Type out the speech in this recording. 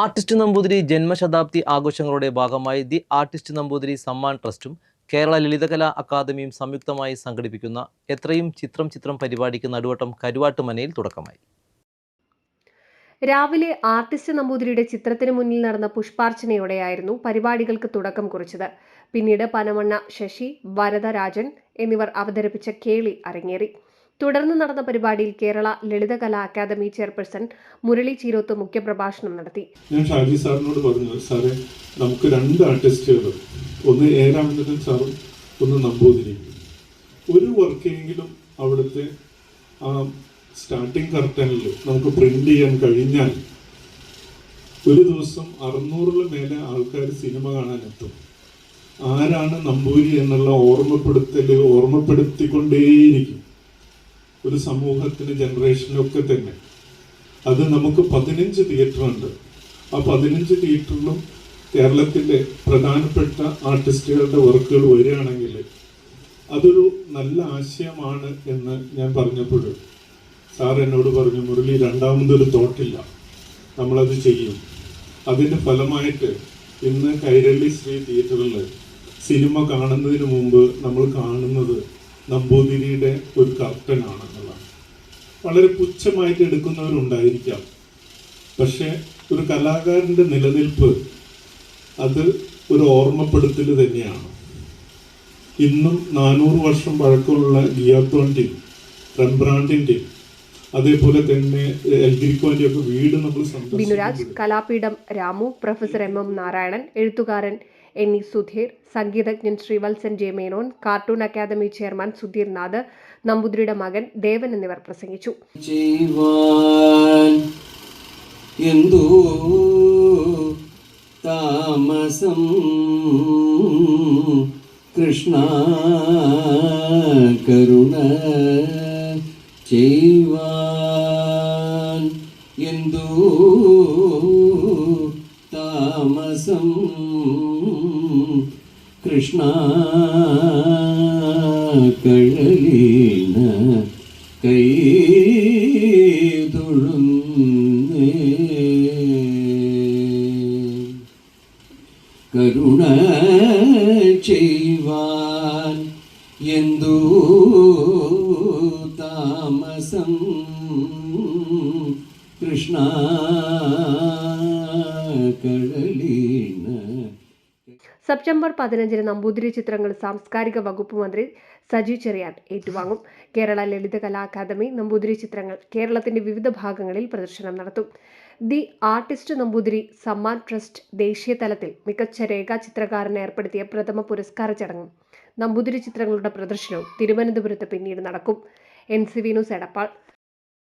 Artist Namboothiri ജന്മശതാബ്ദി ആഘോഷങ്ങളുടെ ഭാഗമായി ദി ആർട്ടിസ്റ്റ് നമ്പൂതിരി സമ്മാൻ ട്രസ്റ്റും കേരള ലളിതകലാ അക്കാദമിയും സംയുക്തമായി സംഘടിപ്പിക്കുന്ന എത്രയും ചിത്രം ചിത്രം പരിപാടിക്ക് നടുവട്ടം കരുവാട്ടുമനയിൽ തുടക്കമായി. രാവിലെ ആർട്ടിസ്റ്റ് നമ്പൂതിരിയുടെ ചിത്രത്തിന് മുന്നിൽ നടന്ന പുഷ്പാർച്ചനയോടെയായിരുന്നു പരിപാടികൾക്ക് തുടക്കം കുറിച്ചത്. പിന്നീട് പനമണ്ണ ശശി വരദരാജൻ എന്നിവർ അവതരിപ്പിച്ച കേളി അരങ്ങേറി. തുടർന്ന് നടന്ന പരിപാടിയിൽ കേരള ലളിതകലാ അക്കാദമി ചെയർപേഴ്സൺ മുരളി ചീരോത്ത് മുഖ്യപ്രഭാഷണം നടത്തി. ഞാൻ ഷാജി സാറിനോട് പറഞ്ഞു സാറേ നമുക്ക് രണ്ട് ആർട്ടിസ്റ്റുകൾ ഒന്ന് എ രാമചന്ദ്രൻ സാറും ഒന്ന് നമ്പൂതിരി ഒരു വർക്കെങ്കിലും അവിടുത്തെ ആ സ്റ്റാർട്ടിംഗ് കർട്ടനിൽ നമുക്ക് പ്രിന്റ് ചെയ്യാൻ കഴിഞ്ഞാൽ ഒരു ദിവസം അറുന്നൂറിലും മേലെ ആൾക്കാർ സിനിമ കാണാൻ എത്തും ആരാണ് നമ്പൂരി എന്നുള്ള ഓർമ്മപ്പെടുത്തൽ ഓർമ്മപ്പെടുത്തിക്കൊണ്ടേയിരിക്കും. ഒരു സമൂഹത്തിന് ജനറേഷനൊക്കെ തന്നെ. അത് നമുക്ക് പതിനഞ്ച് തിയേറ്റർ ഉണ്ട്. ആ പതിനഞ്ച് തിയേറ്ററിലും കേരളത്തിലെ പ്രധാനപ്പെട്ട ആർട്ടിസ്റ്റുകളുടെ വർക്കുകൾ വരികയാണെങ്കിൽ അതൊരു നല്ല ആശയമാണ് എന്ന് ഞാൻ പറഞ്ഞപ്പോൾ സാർ എന്നോട് പറഞ്ഞു മുരളി രണ്ടാമതൊരു തോട്ടില്ല. നമ്മളത് ചെയ്യും. അതിന്റെ ഫലമായിട്ട് ഇന്ന് കൈരളി ശ്രീ തിയേറ്ററിൽ സിനിമ കാണുന്നതിന് മുമ്പ് നമ്മൾ കാണുന്നത് നമ്പൂതിരിയുടെ ഒരു കർട്ടനാണെന്നുള്ള വളരെ പുച്ഛമായിട്ട് എടുക്കുന്നവരുണ്ടായിരിക്കാം. പക്ഷെ ഒരു കലാകാരന്റെ നിലനിൽപ്പ് അത് ഒരു ഓർമ്മപ്പെടുത്തൽ തന്നെയാണ്. ഇന്നും നാനൂറ് വർഷം പഴക്കമുള്ള ഗിയാത്തോന്റെയും റംബ്രാൻഡിന്റെയും അതേപോലെ തന്നെ വീട് നമ്മൾ Binuraj Kalapeetham Ramu professor M M Narayanan എഴുത്തുകാരൻ എൻ ഇ സുധീർ സംഗീതജ്ഞൻ Sreevalsan J Menon cartoon academy chairman Sudheer Nath നമ്പൂതിരിയുടെ മകൻ ദേവൻ എന്നിവർ പ്രസംഗിച്ചു. എന്തു താമസം കൃഷ്ണ കരുണ ചെയ്യുവാൻ എന്തോ താമസം? കൃഷ്ണ കഴലീന കൈ തൊഴുന്നേ കരുണ ചെയ്യുവാൻ എന്തു താമസം? കൃഷ്ണ കടലീണ സെപ്റ്റംബർ പതിനഞ്ചിന് നമ്പൂതിരി ചിത്രങ്ങൾ സാംസ്കാരിക വകുപ്പ് മന്ത്രി സജി ചെറിയാൻ ഏറ്റുവാങ്ങും. കേരള ലളിത കലാ അക്കാദമി നമ്പൂതിരി ചിത്രങ്ങൾ കേരളത്തിന്റെ വിവിധ ഭാഗങ്ങളിൽ പ്രദർശനം നടത്തും. The artist Namboothiri Samman trust ദേശീയ തലത്തിൽ മികച്ച രേഖാ ചിത്രകാരന് ഏർപ്പെടുത്തിയ പ്രഥമ പുരസ്കാര ചടങ്ങും നമ്പൂതിരി ചിത്രങ്ങളുടെ പ്രദർശനവും തിരുവനന്തപുരത്ത് പിന്നീട് നടക്കും. N C V news Edappal.